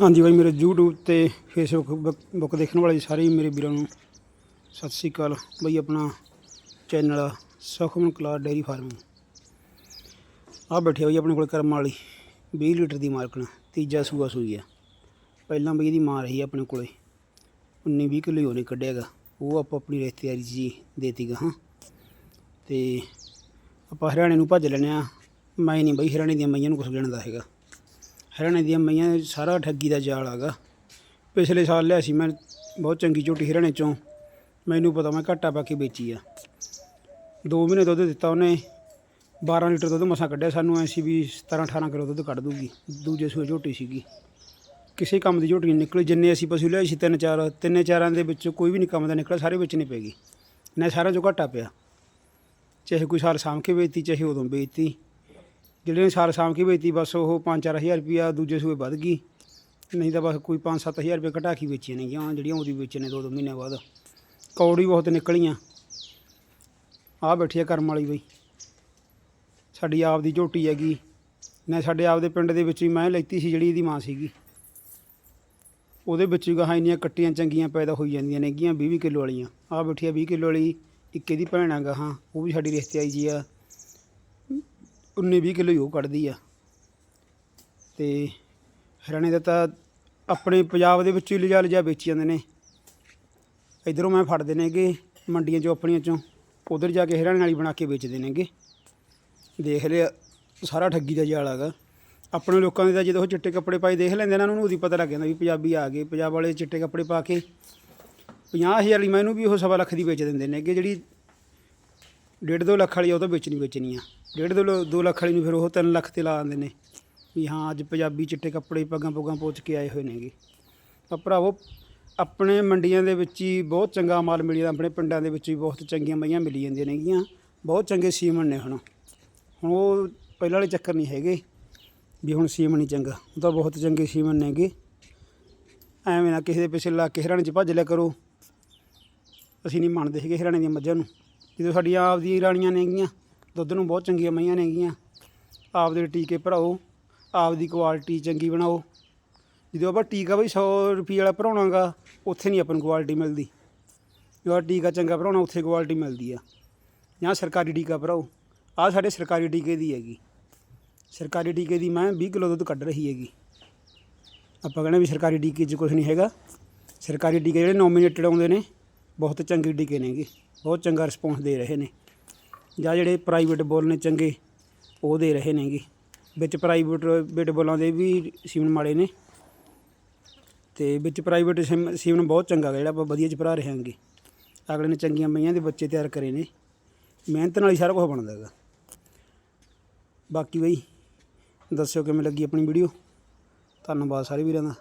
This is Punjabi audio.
ਹਾਂਜੀ ਬਾਈ, ਮੇਰੇ YouTube ਤੇ Facebook ਬੁੱਕ- ਦੇਖਣ ਵਾਲੇ ਸਾਰੇ ਮੇਰੇ ਵੀਰਾਂ ਨੂੰ ਸਤਿ ਸ੍ਰੀ ਅਕਾਲ। ਬਾਈ, ਆਪਣਾ ਚੈਨਲ ਆ, ਸੁਖਮਨ ਕਲਾ ਡੇਅਰੀ ਫਾਰਮ। ਆ ਬੈਠੇ ਬਈ, ਆਪਣੇ ਕੋਲ ਕਰਮ ਵਾਲੀ 20 ਲੀਟਰ ਦੀ ਮਾਰਕਣ ਤੀਜਾ ਸੂਆ ਸੂਈ ਆ। ਪਹਿਲਾਂ ਬਈ, ਇਹਦੀ ਮਾਂ ਰਹੀ ਆ ਆਪਣੇ ਕੋਲੇ। 19 20 ਕਿਲੋ ਉਹਨੇ ਕੱਢਿਆਗਾ ਉਹ ਆਪਾਂ ਆਪਣੀ ਰਿਸ਼ਤੇਦਾਰੀ 'ਚ ਜੀ ਦੇਤੀਗਾ ਹਾਂ। ਤੇ ਆਪਾਂ ਹਰਿਆਣੇ ਨੂੰ ਭੱਜ ਲੈਣੇ ਆ। ਮੈਂ ਨਹੀਂ ਬਈ, ਹਰਿਆਣੇ ਦੀਆਂ ਮਈਆਂ ਨੂੰ ਕੁਛ ਲੈਣ ਦਾ ਹੈਗਾ। ਹਰਿਆਣੇ ਦੀਆਂ ਮਈਆਂ ਸਾਰਾ ਠੱਗੀ ਦਾ ਜਾਲ ਹੈਗਾ ਪਿਛਲੇ ਸਾਲ ਲਿਆ ਸੀ ਮੈਂ ਬਹੁਤ ਚੰਗੀ ਝੋਟੀ ਹਰਿਆਣੇ ਚੋਂ, ਮੈਨੂੰ ਪਤਾ ਮੈਂ ਘਾਟਾ ਪਾ ਕੇ ਵੇਚੀ ਆ। 2 ਮਹੀਨੇ ਦੁੱਧ ਦਿੱਤਾ ਉਹਨੇ 12 ਲੀਟਰ ਦੁੱਧ ਮਸਾਂ ਕੱਢਿਆ ਸਾਨੂੰ, ਐ ਸੀ ਵੀ 17 18 ਕਿਲੋ ਦੁੱਧ ਕੱਢ ਦੂਗੀ, ਦੂਜੇ ਸੂਏ ਝੋਟੀ ਸੀਗੀ। ਕਿਸੇ ਕੰਮ ਦੀ ਝੋਟੀ ਨਹੀਂ ਨਿਕਲੀ, ਜਿੰਨੇ ਅਸੀਂ ਪਸ਼ੂ ਲਿਆਏ ਸੀ ਤਿੰਨ ਚਾਰ, ਤਿੰਨੇ ਚਾਰਾਂ ਦੇ ਵਿੱਚੋਂ ਕੋਈ ਵੀ ਨਹੀਂ ਕੰਮ ਦਾ ਨਿਕਲਿਆ, ਸਾਰੇ ਵਿੱਚ ਨਹੀਂ ਪੈ ਗਈ ਨਾ ਸਾਰਿਆਂ ਚੋਂ ਘਾਟਾ ਪਿਆ। ਚਾਹੇ ਕੋਈ ਸਾਲ ਸਾਂਭ ਕੇ ਵੇਚਤੀ, ਚਾਹੇ ਉਦੋਂ ਵੇਚਤੀ। ਜਿਹੜੇ ਨੇ ਸਾਲ ਸਾਂਭ ਕੇ ਵੇਚਤੀ ਬਸ ਉਹ 5-4000 ਰੁਪਿਆ ਦੂਜੇ ਸੂਏ ਵੱਧ ਗਈ। ਨਹੀਂ ਤਾਂ ਬਸ ਕੋਈ 5-7000 ਰੁਪਏ ਘਟਾ ਕੇ ਵੇਚੀਆਂ ਨੇ ਜਾਂ ਜਿਹੜੀਆਂ ਉਹਦੀ ਵੇਚੇ ਨੇ ਦੋ ਦੋ ਮਹੀਨੇ ਬਾਅਦ। ਕੌੜੀ ਬਹੁਤ ਨਿਕਲੀਆਂ। ਆ ਬੈਠੀ ਆ ਕਰਮ ਵਾਲੀ ਬਈ। ਸਾਡੀ ਆਪ ਦੀ ਝੋਟੀ ਹੈਗੀ। ਨਾ ਸਾਡੇ ਆਪ ਦੇ ਪਿੰਡ ਦੇ ਵਿੱਚ ਵੀ ਮੈਂ ਲੈਤੀ ਸੀ ਜਿਹੜੀ ਇਹਦੀ ਮਾਂ ਸੀਗੀ। ਉਹਦੇ ਵਿੱਚ ਵੀ ਗਾਹਾਂ ਇੰਨੀਆਂ ਕੱਟੀਆਂ ਚੰਗੀਆਂ ਪੈਦਾ ਹੋਈ ਜਾਂਦੀਆਂ ਨੇਗੀਆਂ 20 ਕਿਲੋ ਵਾਲੀਆਂ। ਆ ਬੈਠੀ ਆ 20 ਕਿਲੋ ਵਾਲੀ, ਇੱਕ ਇਹਦੀ ਭੈਣ ਆ ਗਾਹਾਂ, ਉਹ ਵੀ ਸਾਡੀ ਰਿਸ਼ਤੇ ਆਈ ਜੀ ਆ। 19 20 ਕਿਲੋ ਹੀ ਉਹ ਕੱਢਦੀ ਆ। ਤੇ ਹਰਿਆਣੇ ਦਾ ਤਾਂ ਆਪਣੇ ਪੰਜਾਬ ਦੇ ਵਿੱਚ ਹੀ ਲਿਜਾ ਲਿਜਾ ਵੇਚੀ ਜਾਂਦੇ ਨੇ। ਇਧਰੋਂ ਮੈਂ ਫੜਦੇ ਨੇਗੇ ਮੰਡੀਆਂ ਚੋਂ ਆਪਣੀਆਂ ਚੋਂ, ਉਧਰ ਜਾ ਕੇ ਹਰਿਆਣੇ ਵਾਲੀ ਬਣਾ ਕੇ ਵੇਚਦੇ ਨੇਗੇ। ਦੇਖ ਲਿਆ, ਸਾਰਾ ਠੱਗੀ ਦਾ ਜਾਲ ਹੈਗਾ। ਆਪਣੇ ਲੋਕਾਂ ਦੇ ਤਾਂ ਜਦੋਂ ਉਹ ਚਿੱਟੇ ਕੱਪੜੇ ਪਾਈ ਦੇਖ ਲੈਂਦੇ ਨਾ ਉਹਨਾਂ ਨੂੰ ਉਹਦੀ ਪਤਾ ਲੱਗ ਜਾਂਦਾ ਵੀ ਪੰਜਾਬੀ ਆ ਗਏ, ਪੰਜਾਬ ਵਾਲੇ ਚਿੱਟੇ ਕੱਪੜੇ ਪਾ ਕੇ। 50000 ਵਾਲੀ ਮੈਨੂੰ ਵੀ ਉਹ ਸਵਾ ਲੱਖ ਦੀ ਵੇਚ ਦਿੰਦੇ ਨੇਗੇ, ਜਿਹੜੀ ਡੇਢ ਦੋ ਲੱਖ ਵਾਲੀ ਉਹ ਤਾਂ ਵੇਚਣੀ ਵੇਚਣੀ ਆ। ਡੇਢ ਦੋ ਲ- ਲੱਖ ਵਾਲੀ ਨੂੰ ਫਿਰ ਉਹ 3 ਲੱਖ ਤੇ ਲਾ ਦਿੰਦੇ ਨੇ। ਵੀ ਹਾਂ, ਅੱਜ ਪੰਜਾਬੀ ਚਿੱਟੇ ਕੱਪੜੇ ਪੱਗਾਂ ਪੁੱਗਾਂ ਪੋਚ ਕੇ ਆਏ ਹੋਏ ਨੇਗੇ। ਤਾਂ ਭਰਾਵੋ, ਆਪਣੇ ਮੰਡੀਆਂ ਦੇ ਵਿੱਚ ਹੀ ਬਹੁਤ ਚੰਗਾ ਮਾਲ ਮਿਲੀ ਜਾਂਦਾ। ਆਪਣੇ ਪਿੰਡਾਂ ਦੇ ਵਿੱਚ ਵੀ ਬਹੁਤ ਚੰਗੀਆਂ ਮਈਆਂ ਮਿਲੀ ਜਾਂਦੀਆਂ ਨੇਗੀਆਂ। ਬਹੁਤ ਚੰਗੇ ਸੀਮਨ ਨੇ ਹੁਣ। ਹੁਣ ਉਹ ਪਹਿਲਾਂ ਵਾਲੇ ਚੱਕਰ ਨਹੀਂ ਹੈਗੇ। ਵੀ ਹੁਣ ਸੀਮਨ ਨਹੀਂ ਚੰਗਾ। ਉਹ ਤਾਂ ਬਹੁਤ ਚੰਗੇ ਸੀਮਨ ਨੇਗੇ। ਐਵੇਂ ਨਾ ਕਿਸੇ ਦੇ ਪਿੱਛੇ ਲਾ ਕੇ ਹਰਿਆਣੇ 'ਚ ਭੱਜ ਲਿਆ ਕਰੋ। ਅਸੀਂ ਨਹੀਂ ਮੰਨਦੇ ਸੀਗੇ ਹਰਿਆਣੇ ਦੀਆਂ ਮੱਝਾਂ ਨੂੰ। ਜਦੋਂ ਸਾਡੀਆਂ ਆਪ ਦੀਆਂ ਰਾਣੀਆਂ ਨੇਗੀਆਂ, ਦੁੱਧ ਨੂੰ ਬਹੁਤ ਚੰਗੀਆਂ ਮਈਆਂ ਨੇਗੀਆਂ। ਆਪ ਦੇ ਟੀਕੇ ਭਰਾਓ ਆਪ ਦੀ ਕੁਆਲਿਟੀ ਚੰਗੀ ਬਣਾਓ। ਜਦੋਂ ਆਪਾਂ ਟੀਕਾ ਬਈ 100 ਰੁਪਏ ਵਾਲਾ ਭਰਾਉਣਾਗਾ, ਉੱਥੇ ਨਹੀਂ ਆਪਾਂ ਨੂੰ ਕੁਆਲਿਟੀ ਮਿਲਦੀ। ਜਦੋਂ ਟੀਕਾ ਚੰਗਾ ਭਰਾਉਣਾ, ਉੱਥੇ ਕੁਆਲਿਟੀ ਮਿਲਦੀ ਆ। ਜਾਂ ਸਰਕਾਰੀ ਟੀਕਾ ਭਰਾਓ। ਆਹ ਸਾਡੇ ਸਰਕਾਰੀ ਟੀਕੇ ਦੀ ਹੈਗੀ। ਸਰਕਾਰੀ ਟੀਕੇ ਦੀ ਮੈਂ 20 ਕਿਲੋ ਦੁੱਧ ਕੱਢ ਰਹੀ ਹੈਗੀ। ਆਪਾਂ ਕਹਿੰਦੇ ਵੀ ਸਰਕਾਰੀ ਟੀਕੇ 'ਚ ਕੁਝ ਨਹੀਂ ਹੈਗਾ। ਸਰਕਾਰੀ ਟੀਕੇ ਜਿਹੜੇ ਨੋਮੀਨੇਟਡ ਆਉਂਦੇ ਨੇ ਬਹੁਤ ਚੰਗੇ ਟੀਕੇ ਨੇਗੇ। ਬਹੁਤ ਚੰਗਾ ਰਿਸਪੌਂਸ ਦੇ ਰਹੇ ਨੇ। ਜਾਂ ਜਿਹੜੇ ਪ੍ਰਾਈਵੇਟ ਬੋਲ ਨੇ ਚੰਗੇ, ਉਹ ਦੇ ਰਹੇ ਨੇਗੇ। ਵਿੱਚ ਪ੍ਰਾਈਵੇਟ ਬੇਟ ਬੋਲਾਂ ਦੇ ਵੀ ਸੀਮਨ ਮਾੜੇ ਨੇ। ਤੇ ਵਿੱਚ ਪ੍ਰਾਈਵੇਟ ਸੀਮਨ ਬਹੁਤ ਚੰਗਾ ਗਾ ਜਿਹੜਾ ਆਪਾਂ ਵਧੀਆ ਚ ਭਰਾ ਰਹੇ ਹਾਂਗੇ। ਅਗਲੇ ਨੇ ਚੰਗੀਆਂ ਮਈਆਂ ਦੇ ਬੱਚੇ ਤਿਆਰ ਕਰੇ ਨੇ। ਮਿਹਨਤ ਨਾਲ ਹੀ ਸਾਰਾ ਕੁਝ ਬਣਦਾ ਹੈਗਾ ਬਾਕੀ ਬਈ, ਦੱਸਿਓ ਕਿਵੇਂ ਲੱਗੀ ਆਪਣੀ ਵੀਡੀਓ ਧੰਨਵਾਦ ਸਾਰੇ ਵੀਰਾਂ ਦਾ।